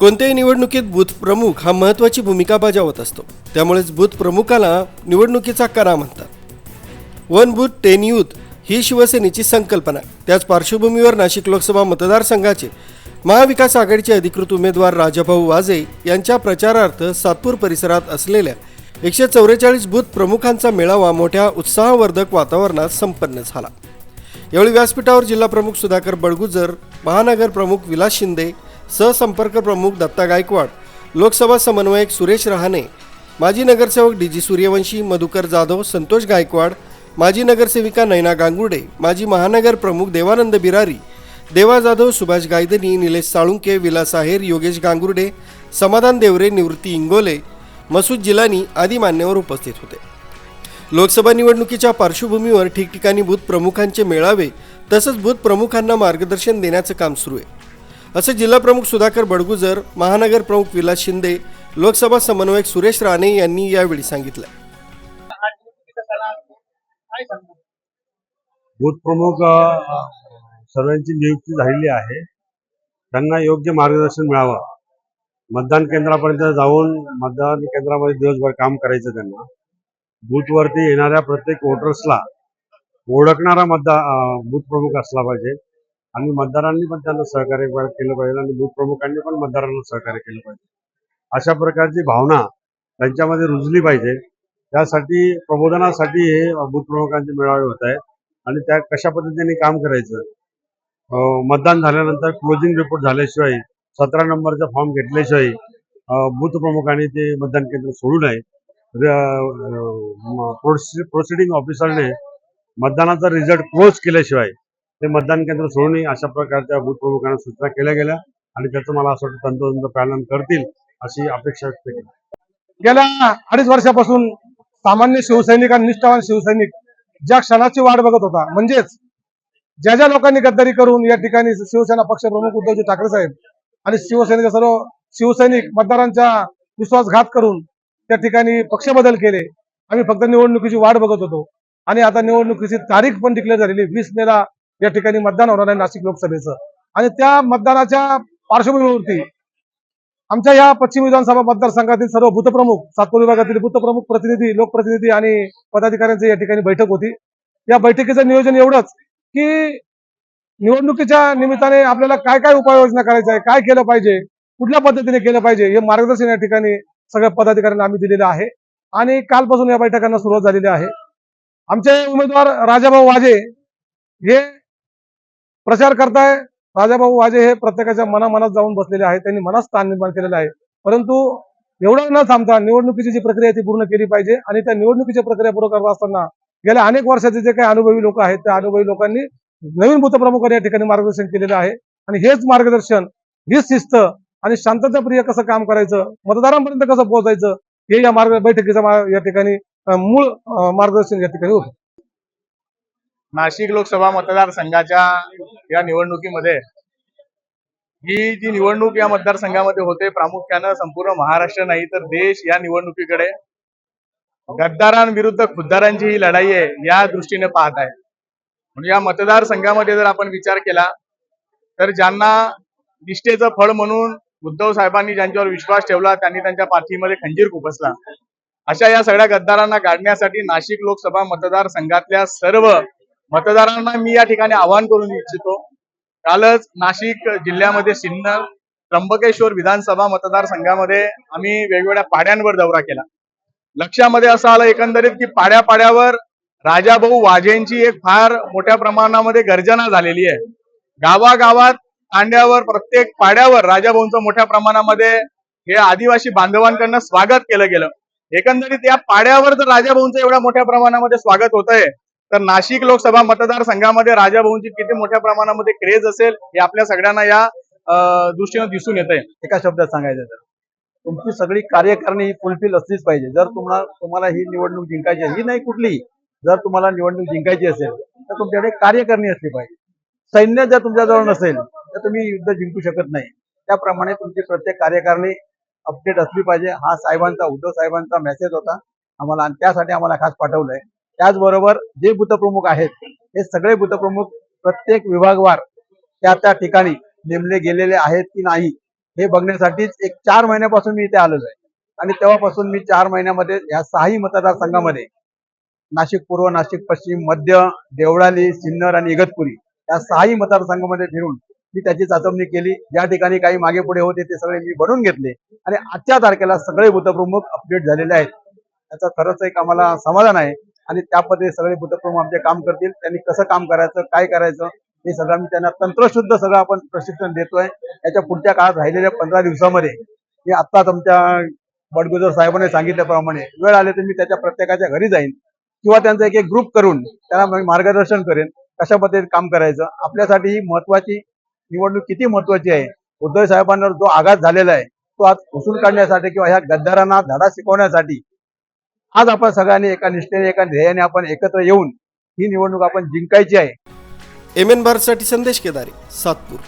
कोणत्याही निवडणुकीत बूथ प्रमुख हा महत्त्वाची भूमिका बजावत असतो. त्यामुळेच बूथ प्रमुखाला निवडणुकीचा करा म्हणतात. वन बूथ टेन यूथ ही शिवसेनेची संकल्पना. त्याच पार्श्वभूमीवर नाशिक लोकसभा मतदारसंघाचे महाविकास आघाडीचे अधिकृत उमेदवार राजाभाऊ वाजे यांच्या प्रचारार्थ सातपूर परिसरात असलेल्या एकशे चौवेचाळीस बूथ प्रमुखांचा मेळावा मोठ्या उत्साहवर्धक वातावरणात संपन्न झाला. यावेळी व्यासपीठावर जिल्हा प्रमुख सुधाकर बडगुजर महानगर प्रमुख विलास शिंदे सहसंपर्क प्रमुख दत्ता गायकवाड लोकसभा समन्वयक सुरेश रहाणे माजी नगरसेवक डी जी सूर्यवंशी मधुकर जाधव संतोष गायकवाड माजी नगरसेविका नैना गांगुडे माजी महानगर प्रमुख देवानंद बिरारी देवा जाधव सुभाष गायदनी निलेश साळुंके विलास आहेर योगेश गांगुर्डे समाधान देवरे निवृत्ती इंगोले मसूद जिलानी आदी मान्यवर उपस्थित होते. लोकसभा निवडणुकीच्या पार्श्वभूमीवर ठिकठिकाणी बूथ प्रमुखांचे मेळावे तसंच बूथ प्रमुखांना मार्गदर्शन देण्याचं काम सुरू आहे. असं जिल्हा प्रमुख सुधाकर बडगुजर महानगर प्रमुख विलास शिंदे लोकसभा समन्वयक सुरेश राणे यांनी यावेळी सांगितलं. बूथ प्रमुख सर्वांची नियुक्ती झालेली आहे. त्यांना योग्य मार्गदर्शन मिळावं. मतदान केंद्रापर्यंत जाऊन मतदान केंद्रामध्ये दिवसभर काम करायचं त्यांना. बूथवरती येणाऱ्या प्रत्येक वोटर्सला ओळखणारा मतदा बूथ प्रमुख असला पाहिजे. आणि मतदारांनी पण त्यांना सहकार्य केलं पाहिजे आणि बूथ प्रमुखांनी पण मतदारांना सहकार्य केलं पाहिजे. अशा प्रकारची भावना त्यांच्यामध्ये रुजली पाहिजे. त्यासाठी प्रबोधनासाठी हे बूथ प्रमुखांचे मेळावे होत आहेत आणि त्या कशा पद्धतीने काम करायचं? मतदान झाल्यानंतर क्लोजिंग रिपोर्ट झाल्याशिवाय सतरा नंबरचा फॉर्म घेतल्याशिवाय बूथ प्रमुखांनी ते मतदान केंद्र सोडू नये. प्रोसिडिंग ऑफिसरने मतदानाचा रिझल्ट क्लोज केल्याशिवाय ते मतदान केंद्र सोडू नये अशा प्रकारच्या बूथ प्रमुखांना सूचना केल्या गेल्या आणि त्याचं मला असं वाटतं तंतोतंत पालन करतील अशी अपेक्षा व्यक्त केली. गेल्या अडीच वर्षापासून सामान्य शिवसैनिक आणि निष्ठावान शिवसैनिक ज्या क्षणाची वाट बघत होता म्हणजेच ज्या ज्या लोकांनी गद्दारी करून या ठिकाणी शिवसेना पक्षप्रमुख उद्धवजी ठाकरे साहेब आणि शिवसेनेचे सर्व शिवसैनिक मतदारांचा विश्वासघात करून त्या ठिकाणी पक्ष बदल केले आम्ही फक्त निवडणुकीची वाट बघत होतो. आणि आता निवडणुकीची तारीख पण डिक्लेअर झालेली वीस मेला या ठिकाणी मतदान होणार आहे नाशिक लोकसभेचं. आणि त्या मतदानाच्या पार्श्वभूमीवरती आमच्या या पश्चिम विधानसभा मतदारसंघातील सर्व भूतप्रमुख सातपूर विभागातील भूतप्रमुख प्रतिनिधी लोकप्रतिनिधी आणि पदाधिकाऱ्यांची या ठिकाणी बैठक होती. या बैठकीचं नियोजन एवढंच की निवडणुकीच्या निमित्ताने आपल्याला काय काय उपाययोजना करायच्या आहे काय केलं पाहिजे कुठल्या पद्धतीने केलं पाहिजे हे मार्गदर्शन या ठिकाणी सगळ्या पदाधिकाऱ्यांना आम्ही दिलेलं आहे. आणि कालपासून या बैठकांना सुरुवात झालेली आहे. आमचे उमेदवार राजाभाऊ वाजे हे प्रचार करताय. राजाभाऊ वाजे हे प्रत्येकाच्या मनामनात जाऊन बसलेले आहेत. त्यांनी मनात स्थान निर्माण केलेलं आहे. परंतु एवढं न थांबता निवडणुकीची जी प्रक्रिया ती पूर्ण केली पाहिजे आणि त्या निवडणुकीची प्रक्रिया पूर्ण करत असताना गेल्या अनेक वर्षाचे जे काही अनुभवी लोक आहेत त्या अनुभवी लोकांनी नवीन भूतप्रमुखांनी या ठिकाणी मार्गदर्शन केलेलं आहे. आणि हेच मार्गदर्शन हीच शिस्त आणि शांतताप्रिय कसं काम करायचं मतदारांपर्यंत कसं पोहोचायचं हे या मार्ग बैठकीचं या ठिकाणी मूळ मार्गदर्शन या ठिकाणी होतं. नाशिक लोकसभा मतदारसंघाच्या या निवडणुकीमध्ये ही जी निवडणूक या मतदारसंघामध्ये होते प्रामुख्यानं संपूर्ण महाराष्ट्र नाही तर देश या निवडणुकीकडे गद्दारांविरुद्ध खुद्दारांची ही लढाई आहे या दृष्टीने पाहत आहे. म्हणून या मतदारसंघामध्ये जर आपण विचार केला तर ज्यांना निष्ठेचं फळ म्हणून उद्धव साहेबांनी ज्यांच्यावर विश्वास ठेवला त्यांनी त्यांच्या पाठीमध्ये खंजीर खुपसला. अशा या सगळ्या गद्दारांना गाडण्यासाठी नाशिक लोकसभा मतदारसंघातल्या सर्व मतदारांना मी या ठिकाणी आवाहन करून इच्छितो कालच नाशिक जिल्ह्यामध्ये सिन्नर त्र्यंबकेश्वर विधानसभा मतदारसंघामध्ये आम्ही वेगवेगळ्या पाड्यांवर दौरा केला. लक्षामध्ये असं आलं एकंदरीत की पाड्या पाड्यावर राजाभाऊ वाजेंची एक फार मोठ्या प्रमाणामध्ये गर्जना झालेली आहे. गावागावात तांड्यावर प्रत्येक पाड्यावर राजाभाऊंचं मोठ्या प्रमाणामध्ये हे आदिवासी बांधवांकडनं स्वागत केलं गेलं. एकंदरीत या पाड्यावर जर राजाभाऊंचं एवढ्या मोठ्या प्रमाणामध्ये स्वागत होत आहे तर नाशिक लोकसभा मतदारसंघामध्ये राजाभाऊंची किती मोठ्या प्रमाणामध्ये क्रेज असेल हे आपल्या सगळ्यांना या दृष्टीने दृष्टीनं दिसून येत आहे एका शब्दात सांगायचं तर तुमची सगळी कार्यकारणी ही फुलफिल असलीच पाहिजे. जर तुम्हाला तुम्हाला ही निवडणूक जिंकायची ही नाही कुठली जर तुम्हाला निवडणूक जिंकायची असेल तर तुमच्याकडे कार्यकारणी असली पाहिजे. सैन्य जर तुमच्याजवळ नसेल तर तुम्ही युद्ध जिंकू शकत नाही. त्याप्रमाणे तुमची प्रत्येक कार्यकारिणी अपडेट असली पाहिजे. हा साहेबांचा उद्धव साहेबांचा मेसेज होता. आम्हाला आणि त्यासाठी आम्हाला खास पाठवलंय. त्याचबरोबर जे भूतप्रमुख आहेत हे सगळे भूतप्रमुख प्रत्येक विभागवार त्या त्या ठिकाणी नेमले गेलेले आहेत की नाही हे बघण्यासाठीच एक चार महिन्यापासून मी इथे आलोच आहे. आणि तेव्हापासून मी चार महिन्यामध्ये या सहाही मतदारसंघामध्ये नाशिक पूर्व नाशिक पश्चिम मध्य देवळाली सिन्नर आणि इगतपुरी या सहाही मतदारसंघामध्ये फिरून मी त्याची चाचपणी केली. ज्या ठिकाणी काही मागे पुढे होते ते सगळे मी बनवून घेतले. आणि आजच्या तारखेला सगळे बुथप्रमुख अपडेट झालेले आहेत. त्याचा खरंच एक आम्हाला समाधान आहे. आणि त्या पद्धतीने सगळे बुद्धप्रमुख आमचे काम करतील. त्यांनी कसं काम करायचं काय करायचं हे सगळं आम्ही त्यांना तंत्रशुद्ध सगळं आपण प्रशिक्षण देतोय. याच्या पुढच्या काळात राहिलेल्या पंधरा दिवसामध्ये मी आत्ताच आमच्या बडगुजर साहेबांनी सांगितल्याप्रमाणे वेळ आले तर मी त्याच्या प्रत्येकाच्या घरी जाईन. किंवा त्यांचा एक एक ग्रुप करून त्यांना मार्गदर्शन करेन कशा पद्धतीने काम करायचं. आपल्यासाठी ही महत्वाची निवडणूक किती महत्वाची आहे? उद्धव साहेबांवर जो आघात झालेला आहे तो आज पुसून काढण्यासाठी किंवा ह्या गद्दारांना धडा शिकवण्यासाठी आज आपण सगळ्यांनी एका निष्ठेने एका ध्येयाने आपण एकत्र येऊन ही निवडणूक आपण जिंकायची आहे. एम एन भारतसाठी संदेश केदारे सातपूर.